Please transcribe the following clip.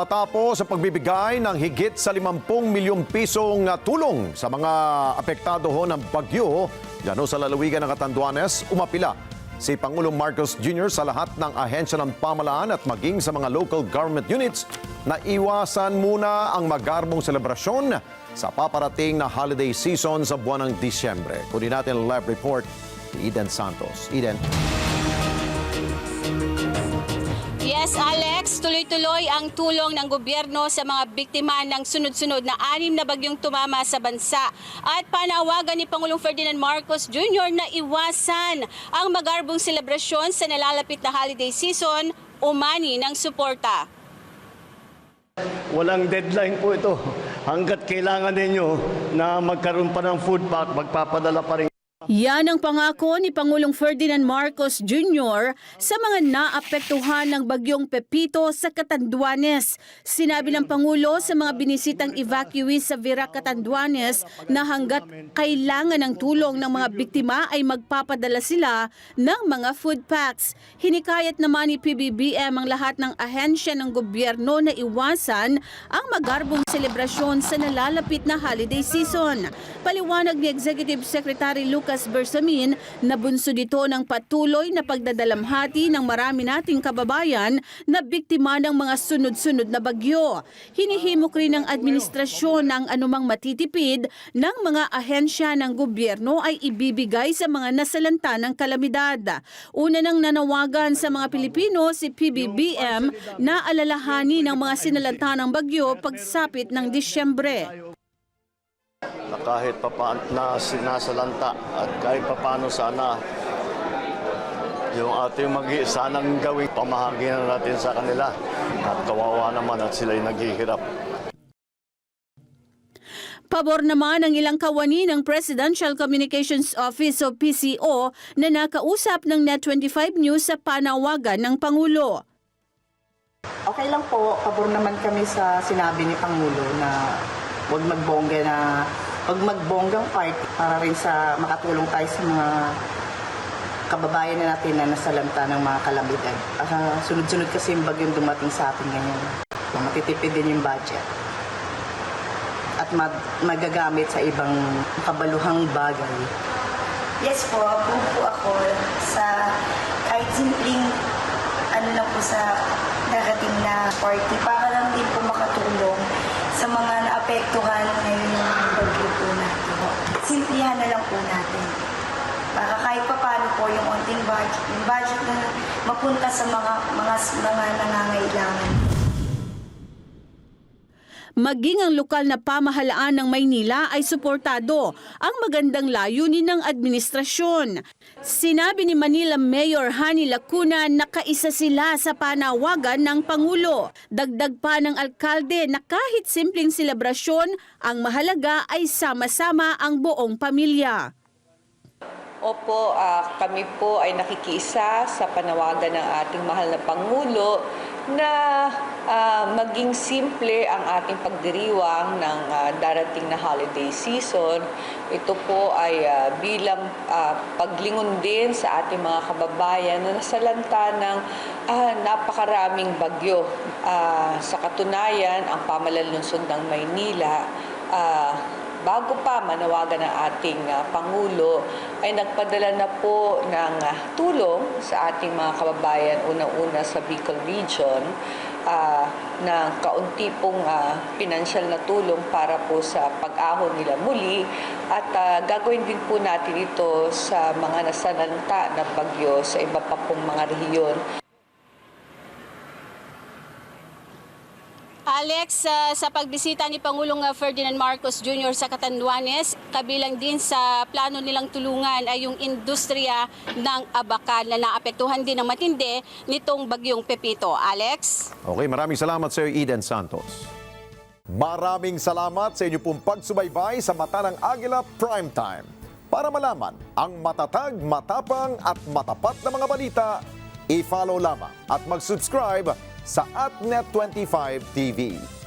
matapos sa pagbibigay ng higit sa 50 milyong pisong ah, tulong sa mga apektado ho ng bagyo dyan sa lalawigan ng Catanduanes, umapila si Pangulong Marcos Jr. sa lahat ng ahensya ng pamalaan at maging sa mga local government units na iwasan muna ang magarbong selebrasyon sa paparating na holiday season sa buwan ng Disyembre. Kunin natin live report ni Eden Santos. Eden. Yes, Alex, tuloy-tuloy ang tulong ng gobyerno sa mga biktima ng sunod-sunod na anim na bagyong tumama sa bansa. At panawagan ni Pangulong Ferdinand Marcos Jr. na iwasan ang magarbong selebrasyon sa nalalapit na holiday season, umani ng suporta. Walang deadline po ito. Hanggat kailangan ninyo na magkaroon pa ng food pack, magpapadala pa rin Yan ang pangako ni Pangulong Ferdinand Marcos Jr. sa mga naapektuhan ng bagyong Pepito sa Catanduanes. Sinabi ng Pangulo sa mga binisitang evacuees sa Virac, Catanduanes na hanggat kailangan ng tulong ng mga biktima ay magpapadala sila ng mga food packs. Hinikayat naman ni PBBM ang lahat ng ahensya ng gobyerno na iwasan ang magarbong selebrasyon sa nalalapit na holiday season. Paliwanag ni Executive Secretary Lucas Bersamin na bunso dito ng patuloy na pagdadalamhati ng marami nating kababayan na biktima ng mga sunod-sunod na bagyo. Hinihimok rin ng administrasyon ng anumang matitipid ng mga ahensya ng gobyerno ay ibibigay sa mga nasalanta ng kalamidad. Una nang nanawagan sa mga Pilipino si PBBM na alalahanin ng mga sinalanta ng bagyo pagsapit ng Disyembre. Na kahit pa na sinasalanta at kahit papaano sana yung ating mag sanang gawing pamahagi na natin sa kanila at kawawa naman at sila'y naghihirap. Pabor naman ang ilang kawani ng Presidential Communications Office o PCO na nakausap ng Net25 News sa panawagan ng Pangulo. Okay lang po, pabor naman kami sa sinabi ni Pangulo na huwag magbongga na huwag magbonggang party para rin sa makatulong tayo sa mga kababayan na natin na nasalanta ng mga kalamidad. Uh, sunod-sunod kasi yung bagyong dumating sa atin ngayon. Matitipid din yung budget. At mag- magagamit sa ibang kabaluhang bagay. Yes po, po ako sa kahit simpleng ano lang po sa darating na party para lang din po makatulong sa mga naapektuhan ngayon ng bagyo po natin. Simplihan na lang po natin. Para kahit pa paano po yung onting budget, yung budget na mapunta sa mga mga mga nangangailangan. Maging ang lokal na pamahalaan ng Maynila ay suportado ang magandang layunin ng administrasyon. Sinabi ni Manila Mayor Hani Lacuna na kaisa sila sa panawagan ng Pangulo. Dagdag pa ng alkalde na kahit simpleng selebrasyon, ang mahalaga ay sama-sama ang buong pamilya. Opo, ah, kami po ay nakikiisa sa panawagan ng ating mahal na Pangulo na ah, maging simple ang ating pagdiriwang ng ah, darating na holiday season. Ito po ay ah, bilang ah, paglingon din sa ating mga kababayan na nasalanta ng ah, napakaraming bagyo. Ah, sa katunayan, ang pamalan lungsod ng Maynila ah, bago pa manawagan ng ating ah, Pangulo, ay nagpadala na po ng ah, tulong sa ating mga kababayan, unang-una sa Bicol Region, ah, ng kaunti pong ah, pinansyal na tulong para po sa pag-ahon nila muli. At ah, gagawin din po natin ito sa mga nasananta na bagyo sa iba pa pong mga rehiyon. Alex, uh, sa pagbisita ni Pangulong uh, Ferdinand Marcos Jr. sa Catanduanes, kabilang din sa plano nilang tulungan ay yung industriya ng abakan na naapektuhan din ng matindi nitong bagyong Pepito. Alex? Okay, maraming salamat sa iyo, Eden Santos. Maraming salamat sa inyo pong pagsubaybay sa Mata ng Agila Primetime. Para malaman ang matatag, matapang at matapat na mga balita, i-follow lamang at mag-subscribe sa AtNet25 TV.